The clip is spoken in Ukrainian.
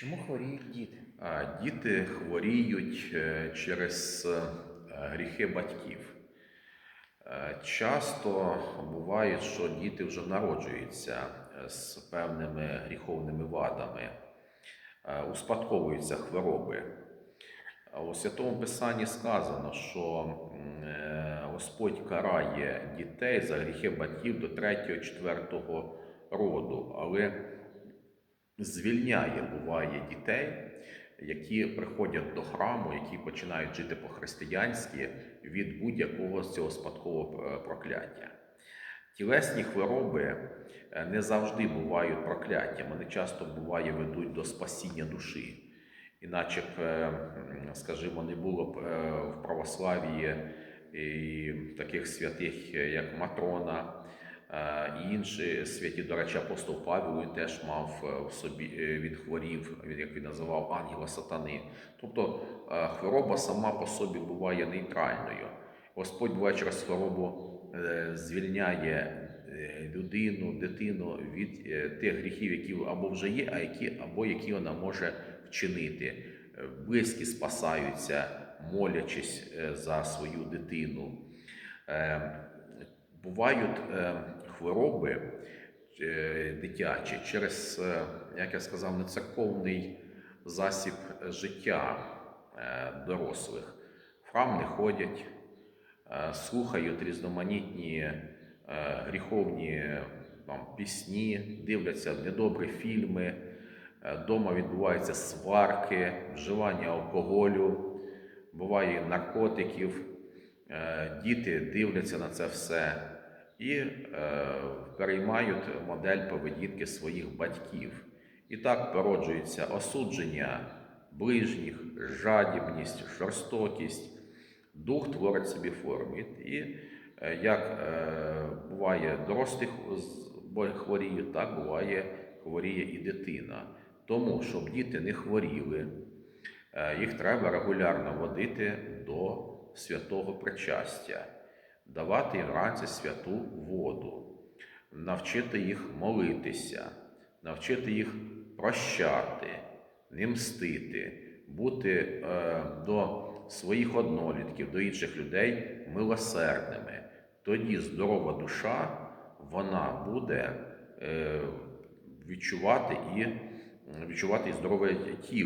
Чому хворіють діти? Діти хворіють е, через е, гріхи батьків. Е, Часто буває, що діти вже народжуються з певними гріховними вадами, успадковуються хвороби. У Святому Писанні сказано, що Господь карає дітей за гріхи батьків до 3-4 роду, але звільняє, буває, дітей, які приходять до храму, які починають жити по-християнськи від будь-якого з цього спадкового е, прокляття. Тілесні хвороби е, не завжди бувають прокляттям, вони часто буває ведуть до спасіння душі. Іначе б, е, скажімо, не було б в православії і таких святих, як Матрона, І інші святі, до речі, апостол Павел він теж мав е, в собі, е, він хворів, він, як він називав ангела сатани. Тобто е, хвороба сама по собі буває нейтральною. Господь буває через хворобу е, звільняє е, людину, дитину від е, тих гріхів, які або вже є, а які, або які вона може вчинити. Е, Близькі спасаються, молячись е, за свою дитину. Е, Бувають е, хвороби е, дитячі через, е, як я сказав, нецерковний засіб життя е, дорослих. В храм не ходять, слухають різноманітні гріховні там, пісні, дивляться недобрі фільми, е, дома відбуваються сварки, вживання алкоголю, буває наркотиків. Діти дивляться на це все і е, переймають модель поведінки своїх батьків. І так породжується осудження ближніх, жадібність, жорстокість. Дух творить собі форми. І е, як е, буває дорослих хворіють, так буває хворіє і дитина. Тому, щоб діти не хворіли, е, їх треба регулярно водити до святого причастя, давати їм вранці святу воду, навчити їх молитися, навчити їх прощати, не мстити, бути е, до своїх однолітків, до інших людей милосердними. Тоді здорова душа вона буде е, відчувати і відчувати і здорове тіло.